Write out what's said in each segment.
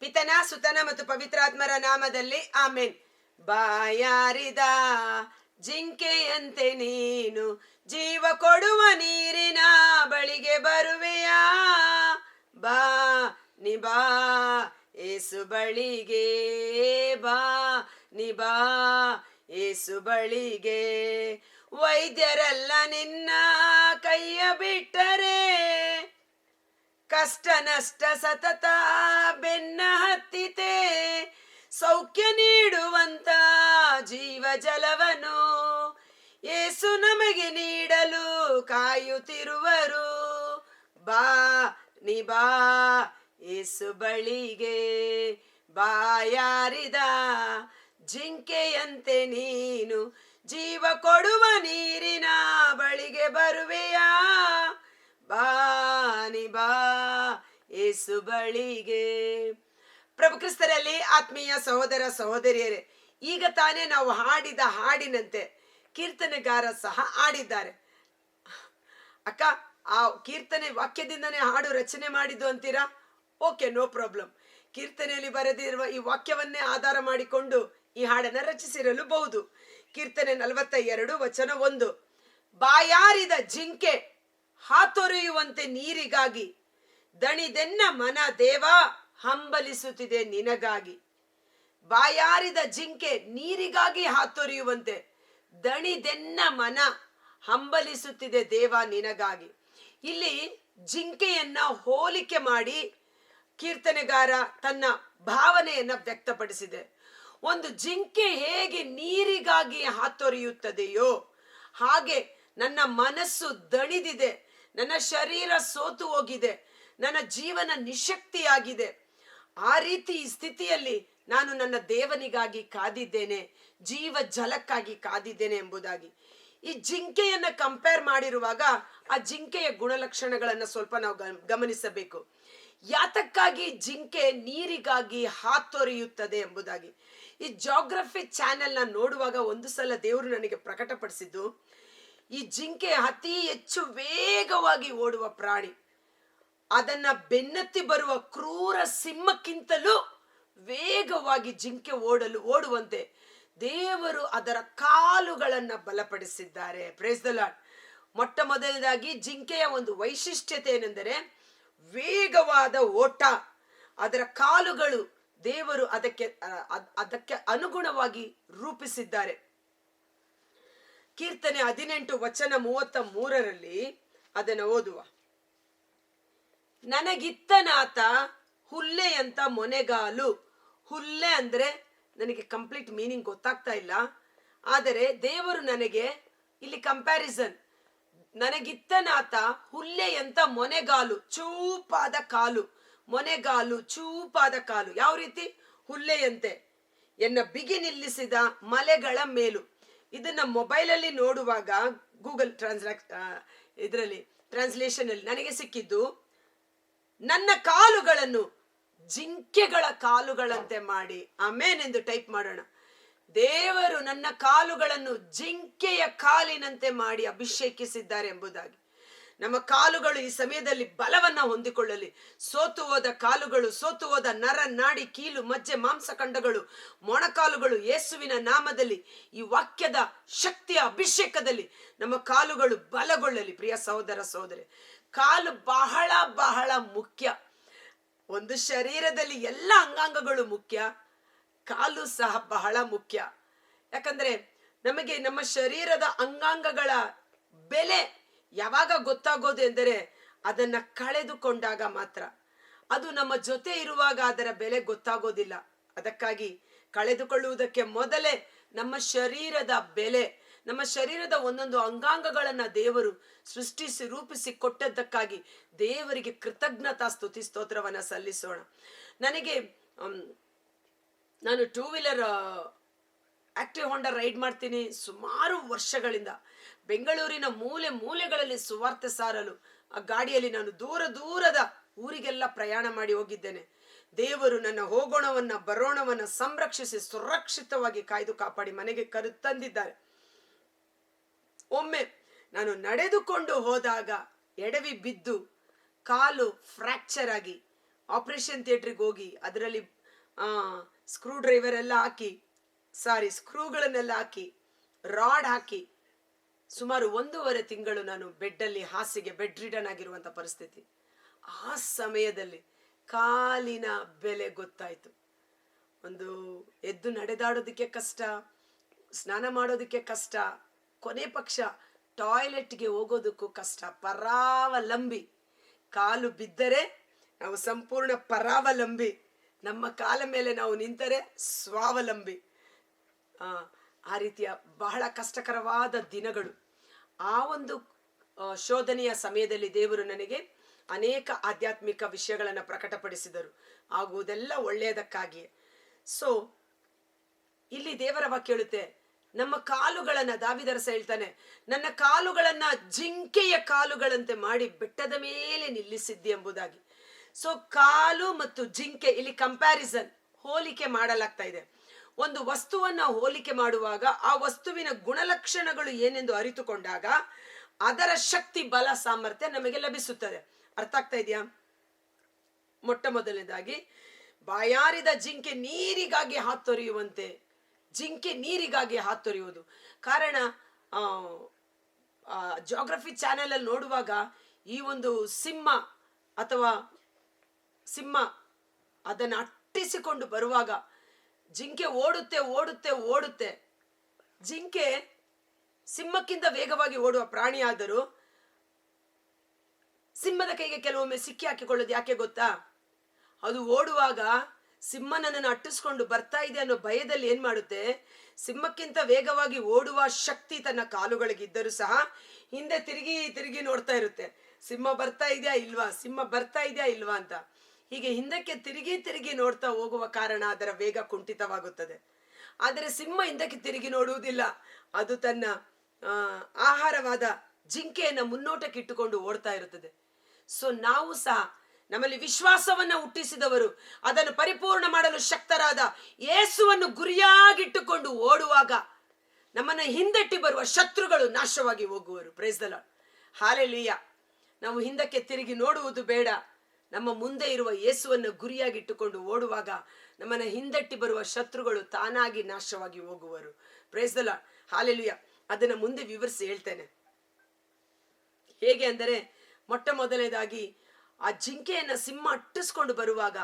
ಪಿತನ, ಸುತನ ಮತ್ತು ಪವಿತ್ರಾತ್ಮರ ನಾಮದಲ್ಲಿ ಆಮೇನ್. ಬಾಯಾರಿದ ಜಿಂಕೆಯಂತೆ ನೀನು, ಜೀವ ಕೊಡುವ ನೀರಿನ ಬಳಿಗೆ ಬರುವೆಯಾ? ಬಾ ನಿಬಾ ಏಸು ಬಳಿಗೆ ಬಾ ನಿಬಾ ಏಸು ಬಳಿಗೆ. ವೈದ್ಯರೆಲ್ಲ ನಿನ್ನ ಕೈಯ ಬಿಟ್ಟರೆ, ಕಷ್ಟ ನಷ್ಟ ಸತತ ಬೆನ್ನ ಸೌಖ್ಯ ನೀಡುವಂತ ಜೀವ ಜಲವನು. ಏಸು ನಮಗೆ ನೀಡಲು ಕಾಯುತ್ತಿರುವರು. ಬಾ, ನಿ ಬಾ, ಏಸು ಬಳಿಗೆ. ಬಾಯಾರಿದ ಜಿಂಕೆಯಂತೆ ನೀನು. ಜೀವ ಕೊಡುವ ನೀರಿನ ಬಳಿಗೆ ಬರುವೆಯಾ? ಬಾನಿ ಬಾ, ಏಸು ಬಳಿಗೆ. ಪ್ರಭು ಕ್ರಿಸ್ತರಲ್ಲಿ ಆತ್ಮೀಯ ಸಹೋದರ ಸಹೋದರಿಯರೇ, ಈಗ ತಾನೇ ನಾವು ಹಾಡಿದ ಹಾಡಿನಂತೆ ಕೀರ್ತನೆಗಾರ ಸಹ ಹಾಡಿದ್ದಾರೆ. ಅಕ್ಕ, ಆ ಕೀರ್ತನೆ ವಾಕ್ಯದಿಂದನೇ ಹಾಡು ರಚನೆ ಮಾಡಿದ್ದು ಅಂತೀರಾ? ಓಕೆ ನೋ ಪ್ರಾಬ್ಲಮ್ ಕೀರ್ತನೆಯಲ್ಲಿ ಬರೆದಿರುವ ಈ ವಾಕ್ಯವನ್ನೇ ಆಧಾರ ಮಾಡಿಕೊಂಡು ಈ ಹಾಡನ್ನ ರಚಿಸಿರಲು ಬಹುದು ಕೀರ್ತನೆ ನಲವತ್ತ ಎರಡು ವಚನ ಒಂದು. ಬಾಯಾರಿದ ಜಿಂಕೆ ಹಾತೊರೆಯುವಂತೆ ನೀರಿಗಾಗಿ ದಣಿದೆನ್ನ ಮನ ದೇವ. ಹಂಬಲಿಸುತ್ತಿದೆ ನಿನಗಾಗಿ. ಬಾಯಾರಿದ ಜಿಂಕೆ ನೀರಿಗಾಗಿ ಹಾತೊರೆಯುವಂತೆ ದಣಿದೆನ್ನ ಮನ ಹಂಬಲಿಸುತ್ತಿದೆ ದೇವ ನಿನಗಾಗಿ. ಇಲ್ಲಿ ಜಿಂಕೆಯನ್ನ ಹೋಲಿಕೆ ಮಾಡಿ ಕೀರ್ತನೆಗಾರ ತನ್ನ ಭಾವನೆಯನ್ನ ವ್ಯಕ್ತಪಡಿಸಿದೆ. ಒಂದು ಜಿಂಕೆ ಹೇಗೆ ನೀರಿಗಾಗಿ ಹಾತೊರೆಯುತ್ತದೆಯೋ ಹಾಗೆ ನನ್ನ ಮನಸ್ಸು ದಣಿದಿದೆ, ನನ್ನ ಶರೀರ ಸೋತು ಹೋಗಿದೆ, ನನ್ನ ಜೀವನ ನಿಶಕ್ತಿಯಾಗಿದೆ. ಆ ರೀತಿ ಸ್ಥಿತಿಯಲ್ಲಿ ನಾನು ನನ್ನ ದೇವನಿಗಾಗಿ ಕಾದಿದ್ದೇನೆ, ಜೀವ ಜಲಕ್ಕಾಗಿ ಕಾದಿದ್ದೇನೆ ಎಂಬುದಾಗಿ. ಈ ಜಿಂಕೆಯನ್ನ ಕಂಪೇರ್ ಮಾಡಿರುವಾಗ ಆ ಜಿಂಕೆಯ ಗುಣಲಕ್ಷಣಗಳನ್ನ ಸ್ವಲ್ಪ ನಾವು ಗಮ- ಗಮನಿಸಬೇಕು. ಯಾತಕ್ಕಾಗಿ ಜಿಂಕೆ ನೀರಿಗಾಗಿ ಹಾತೊರೆಯುತ್ತದೆ ಎಂಬುದಾಗಿ. ಈ ಜಾಗ್ರಫಿ ಚಾನೆಲ್ನ ನೋಡುವಾಗ ಒಂದು ಸಲ ದೇವರು ನನಗೆ ಪ್ರಕಟಪಡಿಸಿದ್ದು, ಈ ಜಿಂಕೆ ಅತಿ ಹೆಚ್ಚು ವೇಗವಾಗಿ ಓಡುವ ಪ್ರಾಣಿ. ಅದನ್ನ ಬೆನ್ನತ್ತಿ ಬರುವ ಕ್ರೂರ ಸಿಂಹಕ್ಕಿಂತಲೂ ವೇಗವಾಗಿ ಜಿಂಕೆ ಓಡಲು ಓಡುವಂತೆ ದೇವರು ಅದರ ಕಾಲುಗಳನ್ನ ಬಲಪಡಿಸಿದ್ದಾರೆ. ಪ್ರೇಸ್ ದ ಲಾರ್ಡ್ ಮೊಟ್ಟ ಮೊದಲನೇದಾಗಿ ಜಿಂಕೆಯ ಒಂದು ವೈಶಿಷ್ಟ್ಯತೆ ಏನೆಂದರೆ ವೇಗವಾದ ಓಟ. ಅದರ ಕಾಲುಗಳು ದೇವರು ಅದಕ್ಕೆ ಅದಕ್ಕೆ ಅನುಗುಣವಾಗಿ ರೂಪಿಸಿದ್ದಾರೆ. ಕೀರ್ತನೆ ಹದಿನೆಂಟು ವಚನ ಮೂವತ್ತ ಮೂರರಲ್ಲಿ ಅದನ್ನು ಓದುವ. ನನಗಿತ್ತನಾತ ಹುಲ್ಲೆಯಂತ ಮೊನೆಗಾಲು. ಹುಲ್ಲೆ ಅಂದ್ರೆ ನನಗೆ ಕಂಪ್ಲೀಟ್ ಮೀನಿಂಗ್ ಗೊತ್ತಾಗ್ತಾ ಇಲ್ಲ. ಆದರೆ ದೇವರು ನನಗೆ ಇಲ್ಲಿ ಕಂಪ್ಯಾರಿಸನ್ ನನಗಿತ್ತನಾತ ಹುಲ್ಲೆಯಂತ ಮೊನೆಗಾಲು, ಚೂಪಾದ ಕಾಲು. ಮೊನೆಗಾಲು, ಚೂಪಾದ ಕಾಲು. ಯಾವ ರೀತಿ? ಹುಲ್ಲೆಯಂತೆ. ಎನ್ನ ಬಿಗಿ ನಿಲ್ಲಿಸಿದ ಮಲೆಗಳ ಮೇಲು. ಇದನ್ನ ಮೊಬೈಲಲ್ಲಿ ನೋಡುವಾಗ ಗೂಗಲ್ ಟ್ರಾನ್ಸ್ಲಾಕ್ ಇದರಲ್ಲಿ ಟ್ರಾನ್ಸ್ಲೇಷನ್ ಅಲ್ಲಿ ನನಗೆ ಸಿಕ್ಕಿದ್ದು ನನ್ನ ಕಾಲುಗಳನ್ನು ಜಿಂಕೆಗಳ ಕಾಲುಗಳಂತೆ ಮಾಡಿ. ಅಮೇನ್ ಎಂದು ಟೈಪ್ ಮಾಡೋಣ. ದೇವರು ನನ್ನ ಕಾಲುಗಳನ್ನು ಜಿಂಕೆಯ ಕಾಲಿನಂತೆ ಮಾಡಿ ಅಭಿಷೇಕಿಸಿದ್ದಾರೆ ಎಂಬುದಾಗಿ. ನಮ್ಮ ಕಾಲುಗಳು ಈ ಸಮಯದಲ್ಲಿ ಬಲವನ್ನ ಹೊಂದಿಕೊಳ್ಳಲಿ. ಸೋತು ಹೋದ ಕಾಲುಗಳು, ಸೋತು ಹೋದ ನರ, ನಾಡಿ, ಕೀಲು, ಮಜ್ಜೆ ಮಾಂಸಖಂಡಗಳು ಮೊಣಕಾಲುಗಳು ಯೇಸುವಿನ ನಾಮದಲ್ಲಿ ಈ ವಾಕ್ಯದ ಶಕ್ತಿಯ ಅಭಿಷೇಕದಲ್ಲಿ ನಮ್ಮ ಕಾಲುಗಳು ಬಲಗೊಳ್ಳಲಿ. ಪ್ರಿಯ ಸಹೋದರ ಸಹೋದರಿ ಕಾಲು ಬಹಳ ಬಹಳ ಮುಖ್ಯ. ಒಂದು ಶರೀರದಲ್ಲಿ ಎಲ್ಲ ಅಂಗಾಂಗಗಳು ಮುಖ್ಯ, ಕಾಲು ಸಹ ಬಹಳ ಮುಖ್ಯ. ಯಾಕಂದ್ರೆ ನಮಗೆ ನಮ್ಮ ಶರೀರದ ಅಂಗಾಂಗಗಳ ಬೆಲೆ ಯಾವಾಗ ಗೊತ್ತಾಗೋದು ಎಂದರೆ ಅದನ್ನ ಕಳೆದುಕೊಂಡಾಗ ಮಾತ್ರ. ಅದು ನಮ್ಮ ಜೊತೆ ಇರುವಾಗ ಅದರ ಬೆಲೆ ಗೊತ್ತಾಗೋದಿಲ್ಲ. ಅದಕ್ಕಾಗಿ ಕಳೆದುಕೊಳ್ಳುವುದಕ್ಕೆ ಮೊದಲೇ ನಮ್ಮ ಶರೀರದ ಬೆಲೆ ನಮ್ಮ ಶರೀರದ ಒಂದೊಂದು ಅಂಗಾಂಗಗಳನ್ನ ದೇವರು ಸೃಷ್ಟಿಸಿ, ರೂಪಿಸಿ ಕೊಟ್ಟದ್ದಕ್ಕಾಗಿ ದೇವರಿಗೆ ಕೃತಜ್ಞತಾ ಸ್ತುತಿ ಸ್ತೋತ್ರವನ್ನ ಸಲ್ಲಿಸೋಣ. ನನಗೆ ನಾನು two wheeler active Honda ride ಮಾಡ್ತೀನಿ ಸುಮಾರು ವರ್ಷಗಳಿಂದ. ಬೆಂಗಳೂರಿನ ಮೂಲೆ ಮೂಲೆಗಳಲ್ಲಿ ಸುವಾರ್ತೆ ಸಾರಲು ಆ ಗಾಡಿಯಲ್ಲಿ ನಾನು ದೂರ ದೂರದ ಊರಿಗೆಲ್ಲ ಪ್ರಯಾಣ ಮಾಡಿ ಹೋಗಿದ್ದೇನೆ. ದೇವರು ನನ್ನ ಹೋಗೋಣವನ್ನ, ಬರೋಣವನ್ನ ಸಂರಕ್ಷಿಸಿ ಸುರಕ್ಷಿತವಾಗಿ ಕಾಯ್ದು ಕಾಪಾಡಿ ಮನೆಗೆ ಕರು ತಂದಿದ್ದಾರೆ ಒಮ್ಮೆ ನಾನು ನಡೆದುಕೊಂಡು ಹೋದಾಗ ಎಡವಿ ಬಿದ್ದು ಕಾಲು ಫ್ರ್ಯಾಕ್ಚರ್ ಆಗಿ ಆಪರೇಷನ್ ಥಿಯೇಟ್ರಿಗೆ ಹೋಗಿ, ಅದರಲ್ಲಿ ಸ್ಕ್ರೂ ಡ್ರೈವರ್ ಎಲ್ಲ ಹಾಕಿ ಸಾರಿ ಸ್ಕ್ರೂಗಳನ್ನೆಲ್ಲ ಹಾಕಿ ರಾಡ್ ಹಾಕಿ, ಸುಮಾರು ಒಂದೂವರೆ ತಿಂಗಳು ನಾನು ಬೆಡ್ಡಲ್ಲಿ ಹಾಸಿಗೆ ಬೆಡ್ ರಿಡನ್ ಆಗಿರುವಂಥ ಪರಿಸ್ಥಿತಿ. ಆ ಸಮಯದಲ್ಲಿ ಕಾಲಿನ ಬೆಲೆ ಗೊತ್ತಾಯಿತು. ಒಂದು ಎದ್ದು ನಡೆದಾಡೋದಕ್ಕೆ ಕಷ್ಟ, ಸ್ನಾನ ಮಾಡೋದಕ್ಕೆ ಕಷ್ಟ ಕೊನೆ ಪಕ್ಷ ಟಾಯ್ಲೆಟ್ಗೆ ಹೋಗೋದಕ್ಕೂ ಕಷ್ಟ. ಪರಾವಲಂಬಿ. ಕಾಲು ಬಿದ್ದರೆ ನಾವು ಸಂಪೂರ್ಣ ಪರಾವಲಂಬಿ. ನಮ್ಮ ಕಾಲ ಮೇಲೆ ನಾವು ನಿಂತರೆ ಸ್ವಾವಲಂಬಿ. ಆ, ರೀತಿಯ ಬಹಳ ಕಷ್ಟಕರವಾದ ದಿನಗಳು. ಆ ಒಂದು ಶೋಧನೆಯ ಸಮಯದಲ್ಲಿ ದೇವರು ನನಗೆ ಅನೇಕ ಆಧ್ಯಾತ್ಮಿಕ ವಿಷಯಗಳನ್ನು ಪ್ರಕಟಪಡಿಸಿದರು. ಆಗುವುದೆಲ್ಲ ಒಳ್ಳೆಯದಕ್ಕಾಗಿಯೇ. ಸೊ ಇಲ್ಲಿ ದೇವರ ವಾಕ್ಯ ಹೇಳುತ್ತೆ. ನಮ್ಮ ಕಾಲುಗಳನ್ನ ದಾವಿದರಸ ಹೇಳ್ತಾನೆ, ನನ್ನ ಕಾಲುಗಳನ್ನ ಜಿಂಕೆಯ ಕಾಲುಗಳಂತೆ ಮಾಡಿ ಬೆಟ್ಟದ ಮೇಲೆ ನಿಲ್ಲಿಸಿದ್ದಿ ಎಂಬುದಾಗಿ. ಸೊ ಕಾಲು ಮತ್ತು ಜಿಂಕೆ ಇಲ್ಲಿ ಕಂಪ್ಯಾರಿಸನ್ ಹೋಲಿಕೆ ಮಾಡಲಾಗ್ತಾ ಇದೆ. ಒಂದು ವಸ್ತುವನ್ನ ಹೋಲಿಕೆ ಮಾಡುವಾಗ ಆ ವಸ್ತುವಿನ ಗುಣಲಕ್ಷಣಗಳು ಏನೆಂದು ಅರಿತುಕೊಂಡಾಗ ಅದರ ಶಕ್ತಿ, ಬಲ, ಸಾಮರ್ಥ್ಯ ನಮಗೆ ಲಭಿಸುತ್ತದೆ. ಅರ್ಥ ಆಗ್ತಾ ಇದೆಯಾ? ಮೊಟ್ಟ ಮೊದಲನೇದಾಗಿ, ಬಾಯಾರಿದ ಜಿಂಕೆ ನೀರಿಗಾಗಿ ಹಾತೊರೆಯುವಂತೆ ಜಿಂಕೆ ನೀರಿಗಾಗಿ ಹಾತೊರೆಯುವುದು. ಕಾರಣ ಜೋಗ್ರಫಿ ಚಾನೆಲ್ ಅಲ್ಲಿ ನೋಡುವಾಗ ಈ ಒಂದು ಸಿಂಹ ಅಥವಾ ಸಿಂಹ ಅದನ್ನು ಅಟ್ಟಿಸಿಕೊಂಡು ಬರುವಾಗ ಜಿಂಕೆ ಓಡುತ್ತೆ ಓಡುತ್ತೆ ಓಡುತ್ತೆ. ಜಿಂಕೆ ಸಿಂಹಕ್ಕಿಂತ ವೇಗವಾಗಿ ಓಡುವ ಪ್ರಾಣಿಯಾದರೂ ಸಿಂಹದ ಕೈಗೆ ಕೆಲವೊಮ್ಮೆ ಸಿಕ್ಕಿ ಹಾಕಿಕೊಳ್ಳೋದು ಯಾಕೆ ಗೊತ್ತಾ? ಅದು ಓಡುವಾಗ ಸಿಂಹನನ್ನು ಅಟ್ಟಿಸ್ಕೊಂಡು ಬರ್ತಾ ಇದೆ ಅನ್ನೋ ಭಯದಲ್ಲಿ ಏನ್ ಮಾಡುತ್ತೆ? ಸಿಂಹಕ್ಕಿಂತ ವೇಗವಾಗಿ ಓಡುವ ಶಕ್ತಿ ತನ್ನ ಕಾಲುಗಳಿಗಿದ್ದರೂ ಸಹ ಹಿಂದೆ ತಿರುಗಿ ತಿರುಗಿ ನೋಡ್ತಾ ಇರುತ್ತೆ. ಸಿಂಹ ಬರ್ತಾ ಇದೆಯಾ ಇಲ್ವಾ? ಸಿಂಹ ಬರ್ತಾ ಇದೆಯಾ ಇಲ್ವಾ ಅಂತ. ಹೀಗೆ ಹಿಂದಕ್ಕೆ ತಿರುಗಿ ತಿರುಗಿ ನೋಡ್ತಾ ಹೋಗುವ ಕಾರಣ ಅದರ ವೇಗ ಕುಂಠಿತವಾಗುತ್ತದೆ. ಆದರೆ ಸಿಂಹ ಹಿಂದಕ್ಕೆ ತಿರುಗಿ ನೋಡುವುದಿಲ್ಲ. ಅದು ತನ್ನ ಆಹಾರವಾದ ಜಿಂಕೆಯನ್ನ ಮುನ್ನೋಟಕ್ಕೆ ಇಟ್ಟುಕೊಂಡು ಓಡ್ತಾ ಇರುತ್ತದೆ. ಸೊ ನಾವು ಸಹ ನಮ್ಮಲ್ಲಿ ವಿಶ್ವಾಸವನ್ನ ಹುಟ್ಟಿಸಿದವರು, ಅದನ್ನು ಪರಿಪೂರ್ಣ ಮಾಡಲು ಶಕ್ತರಾದ ಯೇಸುವನ್ನು ಗುರಿಯಾಗಿಟ್ಟುಕೊಂಡು ಓಡುವಾಗ ನಮ್ಮನ್ನ ಹಿಂದಟ್ಟಿ ಬರುವ ಶತ್ರುಗಳು ನಾಶವಾಗಿ ಹೋಗುವರು. ಪ್ರೇಸ್ದಲ ಹಾಲೆಲಿಯ ನಾವು ಹಿಂದಕ್ಕೆ ತಿರುಗಿ ನೋಡುವುದು ಬೇಡ. ನಮ್ಮ ಮುಂದೆ ಇರುವ ಯೇಸುವನ್ನು ಗುರಿಯಾಗಿಟ್ಟುಕೊಂಡು ಓಡುವಾಗ ನಮ್ಮನ್ನ ಹಿಂದಟ್ಟಿ ಬರುವ ಶತ್ರುಗಳು ತಾನಾಗಿ ನಾಶವಾಗಿ ಹೋಗುವರು. ಪ್ರೇಸ್ದಲ ಹಾಲೆಲಿಯ ಅದನ್ನ ಮುಂದೆ ವಿವರಿಸಿ ಹೇಳ್ತೇನೆ. ಹೇಗೆ ಅಂದರೆ ಮೊಟ್ಟ ಮೊದಲನೇದಾಗಿ ಆ ಜಿಂಕೆಯನ್ನ ಸಿಂಹ ಅಟ್ಟಿಸ್ಕೊಂಡು ಬರುವಾಗ,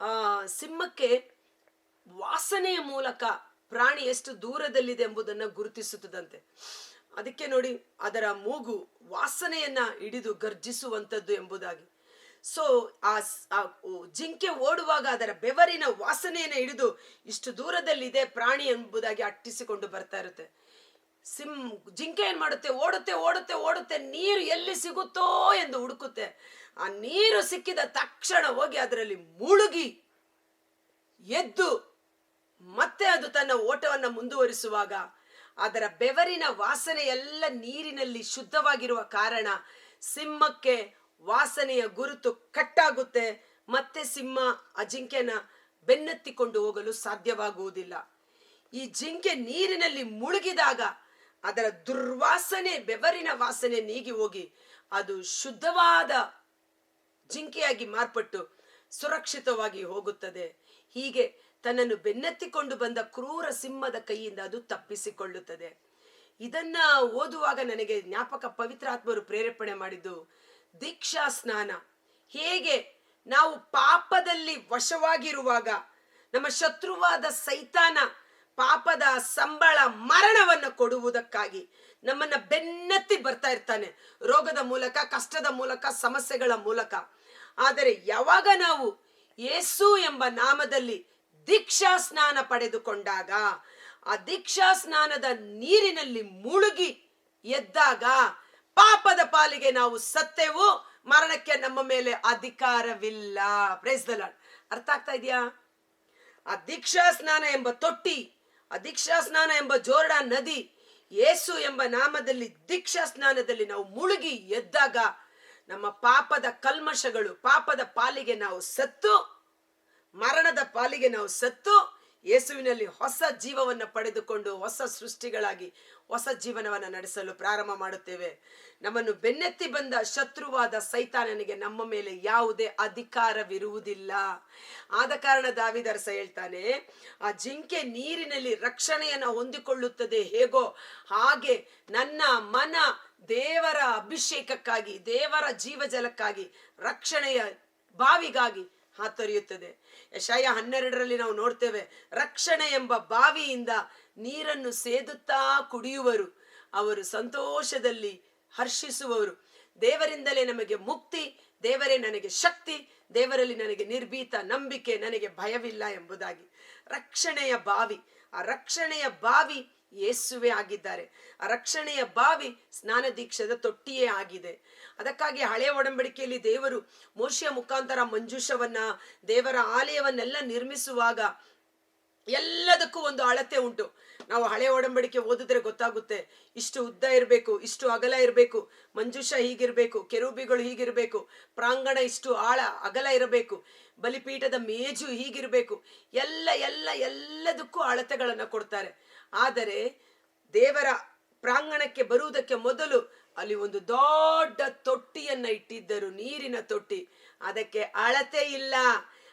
ಆ ಸಿಂಹಕ್ಕೆ ವಾಸನೆಯ ಮೂಲಕ ಪ್ರಾಣಿ ಎಷ್ಟು ದೂರದಲ್ಲಿದೆ ಎಂಬುದನ್ನು ಗುರುತಿಸುತ್ತದಂತೆ. ಅದಕ್ಕೆ ನೋಡಿ, ಅದರ ಮೂಗು ವಾಸನೆಯನ್ನ ಹಿಡಿದು ಗರ್ಜಿಸುವಂಥದ್ದು ಎಂಬುದಾಗಿ. ಸೊ, ಆ ಜಿಂಕೆ ಓಡುವಾಗ ಅದರ ಬೆವರಿನ ವಾಸನೆಯನ್ನು ಹಿಡಿದು ಇಷ್ಟು ದೂರದಲ್ಲಿದೆ ಪ್ರಾಣಿ ಎಂಬುದಾಗಿ ಅಟ್ಟಿಸಿಕೊಂಡು ಬರ್ತಾ ಇರುತ್ತೆ. ಸಿಂ, ಜಿಂಕೆ ಏನು ಮಾಡುತ್ತೆ? ಓಡುತ್ತೆ ಓಡುತ್ತೆ ಓಡುತ್ತೆ, ನೀರು ಎಲ್ಲಿ ಸಿಗುತ್ತೋ ಎಂದು ಹುಡುಕುತ್ತೆ. ಆ ನೀರು ಸಿಕ್ಕಿದ ತಕ್ಷಣ ಹೋಗಿ ಅದರಲ್ಲಿ ಮುಳುಗಿ ಎದ್ದು ಮತ್ತೆ ಅದು ತನ್ನ ಓಟವನ್ನು ಮುಂದುವರಿಸುವಾಗ ಅದರ ಬೆವರಿನ ವಾಸನೆ ಎಲ್ಲ ನೀರಿನಲ್ಲಿ ಶುದ್ಧವಾಗಿರುವ ಕಾರಣ ಸಿಂಹಕ್ಕೆ ವಾಸನೆಯ ಗುರುತು ಕಟ್ಟಾಗುತ್ತೆ. ಮತ್ತೆ ಸಿಂಹ ಆ ಜಿಂಕೆನ ಬೆನ್ನತ್ತಿಕೊಂಡು ಹೋಗಲು ಸಾಧ್ಯವಾಗುವುದಿಲ್ಲ. ಈ ಜಿಂಕೆ ನೀರಿನಲ್ಲಿ ಮುಳುಗಿದಾಗ ಅದರ ದುರ್ವಾಸನೆ, ಬೆವರಿನ ವಾಸನೆ ನೀಗಿ ಹೋಗಿ ಅದು ಶುದ್ಧವಾದ ಜಿಂಕೆಯಾಗಿ ಮಾರ್ಪಟ್ಟು ಸುರಕ್ಷಿತವಾಗಿ ಹೋಗುತ್ತದೆ. ಹೀಗೆ ತನ್ನನ್ನು ಬೆನ್ನತ್ತಿಕೊಂಡು ಬಂದ ಕ್ರೂರ ಸಿಂಹದ ಕೈಯಿಂದ ಅದು ತಪ್ಪಿಸಿಕೊಳ್ಳುತ್ತದೆ. ಇದನ್ನ ಓದುವಾಗ ನನಗೆ ಜ್ಞಾಪಕ ಪವಿತ್ರಾತ್ಮರು ಪ್ರೇರೇಪಣೆ ಮಾಡಿದ್ದು, ದೀಕ್ಷಾ ಸ್ನಾನ. ಹೇಗೆ ನಾವು ಪಾಪದಲ್ಲಿ ವಶವಾಗಿರುವಾಗ ನಮ್ಮ ಶತ್ರುವಾದ ಸೈತಾನ ಪಾಪದ ಸಂಬಳ ಮರಣವನ್ನು ಕೊಡುವುದಕ್ಕಾಗಿ ನಮ್ಮನ್ನ ಬೆನ್ನತ್ತಿ ಬರ್ತಾ ಇರ್ತಾನೆ. ರೋಗದ ಮೂಲಕ, ಕಷ್ಟದ ಮೂಲಕ, ಸಮಸ್ಯೆಗಳ ಮೂಲಕ. ಆದರೆ ಯಾವಾಗ ನಾವು ಯೇಸು ಎಂಬ ನಾಮದಲ್ಲಿ ದೀಕ್ಷಾ ಸ್ನಾನ ಪಡೆದುಕೊಂಡಾಗ, ಆ ದೀಕ್ಷಾ ಸ್ನಾನದ ನೀರಿನಲ್ಲಿ ಮುಳುಗಿ ಎದ್ದಾಗ ಪಾಪದ ಪಾಲಿಗೆ ನಾವು ಸತ್ತೆವು, ಮರಣಕ್ಕೆ ನಮ್ಮ ಮೇಲೆ ಅಧಿಕಾರವಿಲ್ಲ. Praise the lord. ಅರ್ಥ ಆಗ್ತಾ ಇದೆಯಾ? ಆ ದೀಕ್ಷಾ ಸ್ನಾನ ಎಂಬ ತೊಟ್ಟಿ ಆ ದೀಕ್ಷಾ ಸ್ನಾನ ಎಂಬ ಜೋರ್ಡಾ ನದಿ ಯೇಸು ಎಂಬ ನಾಮದಲ್ಲಿ ದೀಕ್ಷಾ ಸ್ನಾನದಲ್ಲಿ ನಾವು ಮುಳುಗಿ ಎದ್ದಾಗ ನಮ್ಮ ಪಾಪದ ಕಲ್ಮಶಗಳು ಪಾಪದ ಪಾಲಿಗೆ ನಾವು ಸತ್ತು, ಮರಣದ ಪಾಲಿಗೆ ನಾವು ಸತ್ತು ಯೇಸುವಿನಲ್ಲಿ ಹೊಸ ಜೀವವನ್ನು ಪಡೆದುಕೊಂಡು ಹೊಸ ಸೃಷ್ಟಿಗಳಾಗಿ ಹೊಸ ಜೀವನವನ್ನು ನಡೆಸಲು ಪ್ರಾರಂಭ ಮಾಡುತ್ತೇವೆ. ನಮ್ಮನ್ನು ಬೆನ್ನೆತ್ತಿ ಬಂದ ಶತ್ರುವಾದ ಸೈತಾನನಿಗೆ ನಮ್ಮ ಮೇಲೆ ಯಾವುದೇ ಅಧಿಕಾರವಿರುವುದಿಲ್ಲ. ಆದ ಕಾರಣ ದಾವಿದರಸ ಹೇಳ್ತಾನೆ, ಆ ಜಿಂಕೆ ನೀರಿನಲ್ಲಿ ರಕ್ಷಣೆಯನ್ನು ಹೊಂದಿಕೊಳ್ಳುತ್ತದೆ. ಹೇಗೋ ಹಾಗೆ ನನ್ನ ಮನ ದೇವರ ಅಭಿಷೇಕಕ್ಕಾಗಿ, ದೇವರ ಜೀವಜಲಕ್ಕಾಗಿ, ರಕ್ಷಣೆಯ ಬಾವಿಗಾಗಿ ಹಾತೊರೆಯುತ್ತದೆ. ಯಶಯ ಹನ್ನೆರಡರಲ್ಲಿ ನಾವು ನೋಡ್ತೇವೆ, ರಕ್ಷಣೆ ಎಂಬ ಬಾವಿಯಿಂದ ನೀರನ್ನು ಸೇದುತ್ತಾ ಕುಡಿಯುವರು. ಅವರು ಸಂತೋಷದಲ್ಲಿ ಹರ್ಷಿಸುವವರು. ದೇವರಿಂದಲೇ ನಮಗೆ ಮುಕ್ತಿ, ದೇವರೇ ನನಗೆ ಶಕ್ತಿ, ದೇವರಲ್ಲಿ ನನಗೆ ನಿರ್ಭೀತ ನಂಬಿಕೆ, ನನಗೆ ಭಯವಿಲ್ಲ ಎಂಬುದಾಗಿ. ರಕ್ಷಣೆಯ ಬಾವಿ, ಆ ರಕ್ಷಣೆಯ ಬಾವಿ ಯೇಸುವೆ ಆಗಿದ್ದಾರೆ. ರಕ್ಷಣೆಯ ಬಾವಿ ಸ್ನಾನ ದೀಕ್ಷದ ತೊಟ್ಟಿಯೇ ಆಗಿದೆ. ಅದಕ್ಕಾಗಿ ಹಳೆ ಒಡಂಬಡಿಕೆಯಲ್ಲಿ ದೇವರು ಮೋಶಿಯ ಮುಖಾಂತರ ಮಂಜುಷವನ್ನ, ದೇವರ ಆಲಯವನ್ನೆಲ್ಲ ನಿರ್ಮಿಸುವಾಗ ಎಲ್ಲದಕ್ಕೂ ಒಂದು ಅಳತೆ ಉಂಟು. ನಾವು ಹಳೆ ಒಡಂಬಡಿಕೆ ಓದಿದ್ರೆ ಗೊತ್ತಾಗುತ್ತೆ. ಇಷ್ಟು ಉದ್ದ ಇರಬೇಕು, ಇಷ್ಟು ಅಗಲ ಇರಬೇಕು, ಮಂಜುಷ ಹೀಗಿರಬೇಕು, ಕೆರೂಬಿಗಳು ಹೀಗಿರಬೇಕು, ಪ್ರಾಂಗಣ ಇಷ್ಟು ಆಳ, ಅಗಲ ಇರಬೇಕು, ಬಲಿಪೀಠದ ಮೇಜು ಹೀಗಿರಬೇಕು. ಎಲ್ಲ ಎಲ್ಲ, ಎಲ್ಲದಕ್ಕೂ ಅಳತೆಗಳನ್ನು ಕೊಡ್ತಾರೆ. ಆದರೆ ದೇವರ ಪ್ರಾಂಗಣಕ್ಕೆ ಬರುವುದಕ್ಕೆ ಮೊದಲು ಅಲ್ಲಿ ಒಂದು ದೊಡ್ಡ ತೊಟ್ಟಿಯನ್ನ ಇಟ್ಟಿದ್ದರು, ನೀರಿನ ತೊಟ್ಟಿ. ಅದಕ್ಕೆ ಅಳತೆ ಇಲ್ಲ,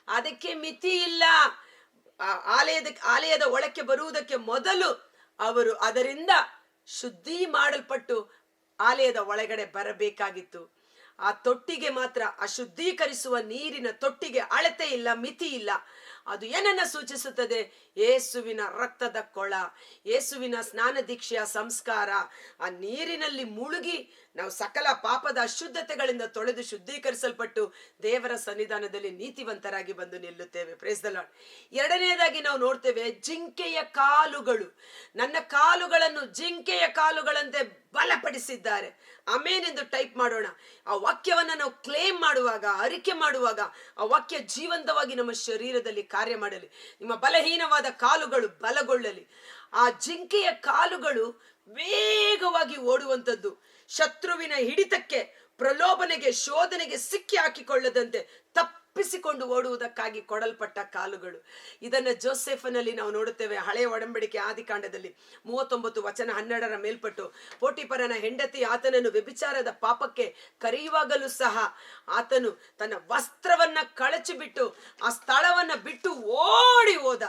ಅದಕ್ಕೆ ಮಿತಿ ಇಲ್ಲ. ಆಲಯದ ಆಲಯದ ಒಳಕ್ಕೆ ಬರುವುದಕ್ಕೆ ಮೊದಲು ಅವರು ಅದರಿಂದ ಶುದ್ಧಿ ಮಾಡಲ್ಪಟ್ಟು ಆಲಯದ ಒಳಗಡೆ ಬರಬೇಕಾಗಿತ್ತು. ಆ ತೊಟ್ಟಿಗೆ ಮಾತ್ರ ಅಶುದ್ಧೀಕರಿಸುವ ನೀರಿನ ತೊಟ್ಟಿಗೆ ಅಳತೆ ಇಲ್ಲ, ಮಿತಿ ಇಲ್ಲ. ಅದು ಏನನ್ನ ಸೂಚಿಸುತ್ತದೆ? ಯೇಸುವಿನ ರಕ್ತದ ಕೊಳ ಯೇಸುವಿನ ಸ್ನಾನ ದೀಕ್ಷೆಯ ಸಂಸ್ಕಾರ. ಆ ನೀರಿನಲ್ಲಿ ಮುಳುಗಿ ನಾವು ಸಕಲ ಪಾಪದ ಅಶುದ್ಧತೆಗಳಿಂದ ತೊಳೆದು ಶುದ್ಧೀಕರಿಸಲ್ಪಟ್ಟು ದೇವರ ಸನ್ನಿಧಾನದಲ್ಲಿ ನೀತಿವಂತರಾಗಿ ಬಂದು ನಿಲ್ಲುತ್ತೇವೆ. ಪ್ರೇಸ್ ದ ಲಾರ್ಡ್ ಎರಡನೆಯದಾಗಿ ನಾವು ನೋಡ್ತೇವೆ ಜಿಂಕೆಯ ಕಾಲುಗಳು. ನನ್ನ ಕಾಲುಗಳನ್ನು ಜಿಂಕೆಯ ಕಾಲುಗಳಂತೆ ಬಲಪಡಿಸಿದ್ದಾರೆ. ಅಮೇನೆಂದು ಟೈಪ್ ಮಾಡೋಣ. ಆ ವಾಕ್ಯವನ್ನ ನಾವು ಕ್ಲೇಮ್ ಮಾಡುವಾಗ, ಅರಿಕೆ ಮಾಡುವಾಗ, ಆ ವಾಕ್ಯ ಜೀವಂತವಾಗಿ ನಮ್ಮ ಶರೀರದಲ್ಲಿ ಕಾರ್ಯ ಮಾಡಲಿ. ನಿಮ್ಮ ಬಲಹೀನವಾದ ಕಾಲುಗಳು ಬಲಗೊಳ್ಳಲಿ. ಆ ಜಿಂಕೆಯ ಕಾಲುಗಳು ವೇಗವಾಗಿ ಓಡುವಂಥದ್ದು. ಶತ್ರುವಿನ ಹಿಡಿತಕ್ಕೆ, ಪ್ರಲೋಭನೆಗೆ, ಶೋಧನೆಗೆ ಸಿಕ್ಕಿ ಹಾಕಿಕೊಳ್ಳದಂತೆ ತಪ್ಪಿಸಿಕೊಂಡು ಓಡುವುದಕ್ಕಾಗಿ ಕೊಡಲ್ಪಟ್ಟ ಕಾಲುಗಳು. ಇದನ್ನು ಜೋಸೆಫನಲ್ಲಿ ನಾವು ನೋಡುತ್ತೇವೆ. ಹಳೆಯ ಒಡಂಬಡಿಕೆ ಆದಿಕಾಂಡದಲ್ಲಿ ಮೂವತ್ತೊಂಬತ್ತು ವಚನ ಹನ್ನೆರಡರ ಮೇಲ್ಪಟ್ಟು ಪೋಟಿಪರನ ಹೆಂಡತಿ ಆತನನ್ನು ವ್ಯಭಿಚಾರದ ಪಾಪಕ್ಕೆ ಕರೆಯುವಾಗಲೂ ಸಹ ಆತನು ತನ್ನ ವಸ್ತ್ರವನ್ನ ಕಳಚಿಬಿಟ್ಟು, ಆ ಸ್ಥಳವನ್ನ ಬಿಟ್ಟು ಓಡಿ ಹೋದ.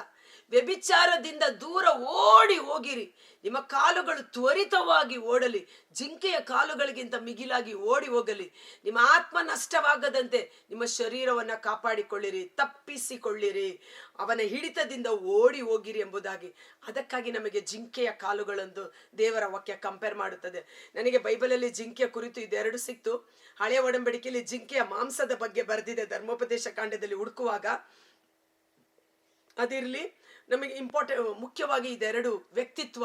ವ್ಯಭಿಚಾರದಿಂದ ದೂರ ಓಡಿ ಹೋಗಿರಿ. ನಿಮ್ಮ ಕಾಲುಗಳು ತ್ವರಿತವಾಗಿ ಓಡಲಿ. ಜಿಂಕೆಯ ಕಾಲುಗಳಿಗಿಂತ ಮಿಗಿಲಾಗಿ ಓಡಿ ಹೋಗಲಿ. ನಿಮ್ಮ ಆತ್ಮ ನಷ್ಟವಾಗದಂತೆ ನಿಮ್ಮ ಶರೀರವನ್ನು ಕಾಪಾಡಿಕೊಳ್ಳಿರಿ, ತಪ್ಪಿಸಿಕೊಳ್ಳಿರಿ. ಅವನ ಹಿಡಿತದಿಂದ ಓಡಿ ಹೋಗಿರಿ ಎಂಬುದಾಗಿ. ಅದಕ್ಕಾಗಿ ನಮಗೆ ಜಿಂಕೆಯ ಕಾಲುಗಳಂದು ದೇವರ ವಾಕ್ಯ ಕಂಪೇರ್ ಮಾಡುತ್ತದೆ. ನನಗೆ ಬೈಬಲಲ್ಲಿ ಜಿಂಕೆಯ ಕುರಿತು ಇದೆರಡು ಸಿಕ್ತು. ಹಳೆಯ ಒಡಂಬಡಿಕೆಯಲ್ಲಿ ಜಿಂಕೆಯ ಮಾಂಸದ ಬಗ್ಗೆ ಬರೆದಿದೆ ಧರ್ಮೋಪದೇಶ ಕಾಂಡದಲ್ಲಿ ಹುಡುಕುವಾಗ. ಅದಿರಲಿ ನಮಗೆ ಇಂಪಾರ್ಟೆಂಟ್ ಮುಖ್ಯವಾಗಿ ಇದೆರಡು ವ್ಯಕ್ತಿತ್ವ.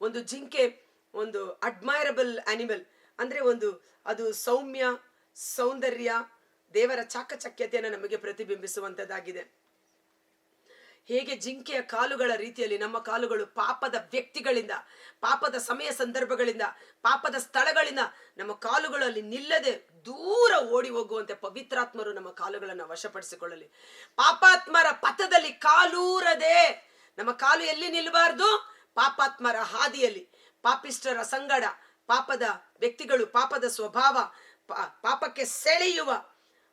ಒಂದು ಜಿಂಕೆ, ಒಂದು ಅಡ್ಮೈರಬಲ್ ಆನಿಮಲ್ ಅಂದ್ರೆ ಒಂದು ಅದು ಸೌಮ್ಯ, ಸೌಂದರ್ಯ, ದೇವರ ಚಾಕಚಕ್ಯತೆಯನ್ನು ನಮಗೆ ಪ್ರತಿಬಿಂಬಿಸುವಂತದ್ದಾಗಿದೆ. ಹೇಗೆ ಜಿಂಕೆಯ ಕಾಲುಗಳ ರೀತಿಯಲ್ಲಿ ನಮ್ಮ ಕಾಲುಗಳು ಪಾಪದ ವ್ಯಕ್ತಿಗಳಿಂದ, ಪಾಪದ ಸಮಯ ಸಂದರ್ಭಗಳಿಂದ, ಪಾಪದ ಸ್ಥಳಗಳಿಂದ ನಮ್ಮ ಕಾಲುಗಳಲ್ಲಿ ನಿಲ್ಲದೆ ದೂರ ಓಡಿ ಹೋಗುವಂತೆ ಪವಿತ್ರಾತ್ಮರು ನಮ್ಮ ಕಾಲುಗಳನ್ನು ವಶಪಡಿಸಿಕೊಳ್ಳಲಿ. ಪಾಪಾತ್ಮರ ಪಥದಲ್ಲಿ ಕಾಲೂರದೆ ನಮ್ಮ ಕಾಲು ಎಲ್ಲಿ ನಿಲ್ಲಬಾರ್ದು? ಪಾಪಾತ್ಮರ ಹಾದಿಯಲ್ಲಿ. ಪಾಪಿಷ್ಟರ ಸಂಗಡ ಪಾಪದ ವ್ಯಕ್ತಿಗಳು ಪಾಪದ ಸ್ವಭಾವ ಪಾಪಕ್ಕೆ ಸೆಳೆಯುವ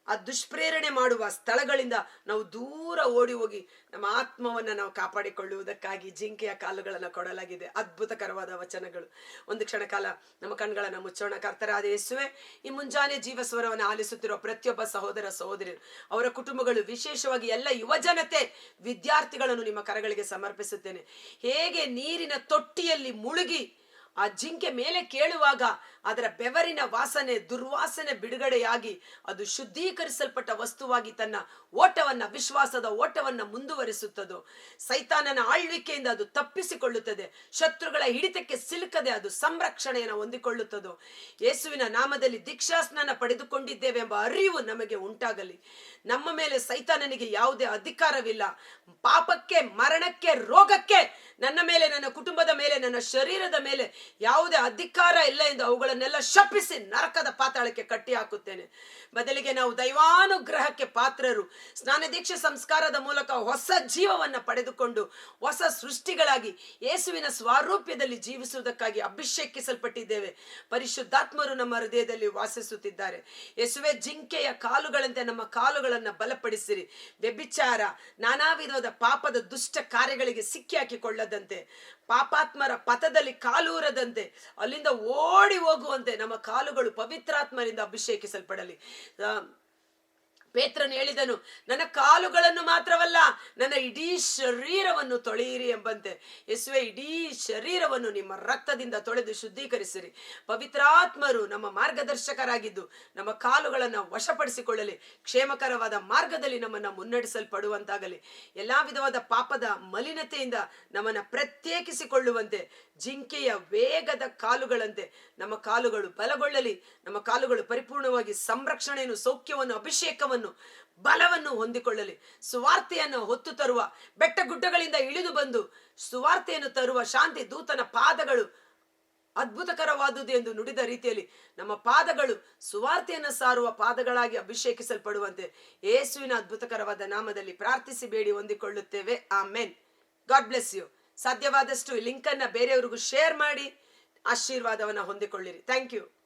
ಆ ದುಷ್ಪ್ರೇರಣೆ ಮಾಡುವ ಸ್ಥಳಗಳಿಂದ ನಾವು ದೂರ ಓಡಿ ಹೋಗಿ ನಮ್ಮ ಆತ್ಮವನ್ನು ನಾವು ಕಾಪಾಡಿಕೊಳ್ಳುವುದಕ್ಕಾಗಿ ಜಿಂಕೆಯ ಕಾಲುಗಳನ್ನು ಕೊಡಲಾಗಿದೆ. ಅದ್ಭುತಕರವಾದ ವಚನಗಳು. ಒಂದು ಕ್ಷಣ ಕಾಲ ನಮ್ಮ ಕಣ್ಗಳನ್ನು ಮುಚ್ಚೋಣ. ಕರ್ತರಾದ ಯೇಸುವೆ, ಈ ಮುಂಜಾನೆ ಜೀವ ಸ್ವರವನ್ನು ಆಲಿಸುತ್ತಿರುವ ಪ್ರತಿಯೊಬ್ಬ ಸಹೋದರ ಸಹೋದರಿಯರು ಅವರ ಕುಟುಂಬಗಳು, ವಿಶೇಷವಾಗಿ ಎಲ್ಲ ಯುವಜನತೆ ವಿದ್ಯಾರ್ಥಿಗಳನ್ನು ನಿಮ್ಮ ಕರಗಳಿಗೆ ಸಮರ್ಪಿಸುತ್ತೇನೆ. ಹೇಗೆ ನೀರಿನ ತೊಟ್ಟಿಯಲ್ಲಿ ಮುಳುಗಿ ಆ ಜಿಂಕೆ ಮೇಲೆ ಕೇಳುವಾಗ ಅದರ ಬೆವರಿನ ವಾಸನೆ, ದುರ್ವಾಸನೆ ಬಿಡುಗಡೆಯಾಗಿ ಅದು ಶುದ್ಧೀಕರಿಸಲ್ಪಟ್ಟ ವಸ್ತುವಾಗಿ ತನ್ನ ಓಟವನ್ನ, ವಿಶ್ವಾಸದ ಓಟವನ್ನ ಮುಂದುವರಿಸುತ್ತದೋ. ಸೈತಾನನ ಆಳ್ವಿಕೆಯಿಂದ ಅದು ತಪ್ಪಿಸಿಕೊಳ್ಳುತ್ತದೆ. ಶತ್ರುಗಳ ಹಿಡಿತಕ್ಕೆ ಸಿಲುಕದೆ ಅದು ಸಂರಕ್ಷಣೆಯನ್ನು ಹೊಂದಿಕೊಳ್ಳುತ್ತದೋ. ಯೇಸುವಿನ ನಾಮದಲ್ಲಿ ದೀಕ್ಷಾಸ್ನಾನ ಪಡೆದುಕೊಂಡಿದ್ದೇವೆ ಎಂಬ ಅರಿವು ನಮಗೆ ಉಂಟಾಗಲಿ. ನಮ್ಮ ಮೇಲೆ ಸೈತಾನನಿಗೆ ಯಾವುದೇ ಅಧಿಕಾರವಿಲ್ಲ. ಪಾಪಕ್ಕೆ, ಮರಣಕ್ಕೆ, ರೋಗಕ್ಕೆ ನನ್ನ ಮೇಲೆ, ನನ್ನ ಕುಟುಂಬದ ಮೇಲೆ, ನನ್ನ ಶರೀರದ ಮೇಲೆ ಯಾವುದೇ ಅಧಿಕಾರ ಇಲ್ಲ ಎಂದು ಅವುಗಳನ್ನೆಲ್ಲ ಶಪಿಸಿ ನರಕದ ಪಾತಾಳಕ್ಕೆ ಕಟ್ಟಿ ಹಾಕುತ್ತೇನೆ. ಬದಲಿಗೆ ನಾವು ದೈವಾನುಗ್ರಹಕ್ಕೆ ಪಾತ್ರರು. ಸ್ನಾನ ದೀಕ್ಷೆ ಸಂಸ್ಕಾರದ ಮೂಲಕ ಹೊಸ ಜೀವವನ್ನು ಪಡೆದುಕೊಂಡು ಹೊಸ ಸೃಷ್ಟಿಗಳಾಗಿ ಯೇಸುವಿನ ಸ್ವಾರೂಪ್ಯದಲ್ಲಿ ಜೀವಿಸುವುದಕ್ಕಾಗಿ ಅಭಿಷೇಕಿಸಲ್ಪಟ್ಟಿದ್ದೇವೆ. ಪರಿಶುದ್ಧಾತ್ಮರು ನಮ್ಮ ಹೃದಯದಲ್ಲಿ ವಾಸಿಸುತ್ತಿದ್ದಾರೆ. ಯೇಸುವೆ, ಜಿಂಕೆಯ ಕಾಲುಗಳಂತೆ ನಮ್ಮ ಕಾಲುಗಳನ್ನು ಬಲಪಡಿಸಿರಿ. ವ್ಯಭಿಚಾರ ನಾನಾ ವಿಧವಾದ ಪಾಪದ ದುಷ್ಟ ಕಾರ್ಯಗಳಿಗೆ ಸಿಕ್ಕಿ ಹಾಕಿಕೊಳ್ಳದಂತೆ ಪಾಪಾತ್ಮರ ಪಥದಲ್ಲಿ ಕಾಲೂರದಂತೆ ಅಲ್ಲಿಂದ ಓಡಿ ಹೋಗುವಂತೆ ನಮ್ಮ ಕಾಲುಗಳು ಪವಿತ್ರಾತ್ಮರಿಂದ ಅಭಿಷೇಕಿಸಲ್ಪಡಲಿ. ಪೇತ್ರನು ಹೇಳಿದನು, ನನ್ನ ಕಾಲುಗಳನ್ನು ಮಾತ್ರವಲ್ಲ, ನನ್ನ ಇಡೀ ಶರೀರವನ್ನು ತೊಳೆಯಿರಿ ಎಂಬಂತೆ. ಯೇಸುವೆ, ಇಡೀ ಶರೀರವನ್ನು ನಿಮ್ಮ ರಕ್ತದಿಂದ ತೊಳೆದು ಶುದ್ಧೀಕರಿಸಿರಿ. ಪವಿತ್ರಾತ್ಮರು ನಮ್ಮ ಮಾರ್ಗದರ್ಶಕರಾಗಿದ್ದು, ನಮ್ಮ ಕಾಲುಗಳನ್ನು ವಶಪಡಿಸಿಕೊಳ್ಳಲಿ. ಕ್ಷೇಮಕರವಾದ ಮಾರ್ಗದಲ್ಲಿ ನಮ್ಮನ್ನು ಮುನ್ನಡೆಸಲ್ಪಡುವಂತಾಗಲಿ. ಎಲ್ಲಾ ವಿಧವಾದ ಪಾಪದ ಮಲಿನತೆಯಿಂದ ನಮ್ಮನ್ನು ಪ್ರತ್ಯೇಕಿಸಿಕೊಳ್ಳುವಂತೆ, ಜಿಂಕೆಯ ವೇಗದ ಕಾಲುಗಳಂತೆ ನಮ್ಮ ಕಾಲುಗಳು ಬಲಗೊಳ್ಳಲಿ. ನಮ್ಮ ಕಾಲುಗಳು ಪರಿಪೂರ್ಣವಾಗಿ ಸಂರಕ್ಷಣೆಯನ್ನು, ಸೌಖ್ಯವನ್ನು, ಅಭಿಷೇಕವನ್ನು ಬಲವನ್ನು ಹೊಂದಿಕೊಳ್ಳಲಿ. ಸುವಾರ್ತೆಯನ್ನು ಹೊತ್ತು ತರುವ, ಬೆಟ್ಟ ಗುಡ್ಡಗಳಿಂದ ಇಳಿದು ಬಂದು ಸುವಾರ್ತೆಯನ್ನು ತರುವ ಶಾಂತಿ ದೂತನ ಪಾದಗಳು ಅದ್ಭುತಕರವಾದುದು ಎಂದು ನುಡಿದ ರೀತಿಯಲ್ಲಿ ನಮ್ಮ ಪಾದಗಳು ಸುವಾರ್ತೆಯನ್ನು ಸಾರುವ ಪಾದಗಳಾಗಿ ಅಭಿಷೇಕಿಸಲ್ಪಡುವಂತೆ ಯೇಸುವಿನ ಅದ್ಭುತಕರವಾದ ನಾಮದಲ್ಲಿ ಪ್ರಾರ್ಥಿಸಿ ಬೇಡಿ ಹೊಂದಿಕೊಳ್ಳುತ್ತೇವೆ. Amen God bless you. ಸಾಧ್ಯವಾದಷ್ಟು ಲಿಂಕ್ ಲಿಂಕನ್ನು ಬೇರೆಯವರಿಗೂ ಶೇರ್ ಮಾಡಿ, ಆಶೀರ್ವಾದವನ್ನು ಹೊಂದಿಕೊಳ್ಳಿರಿ. Thank you.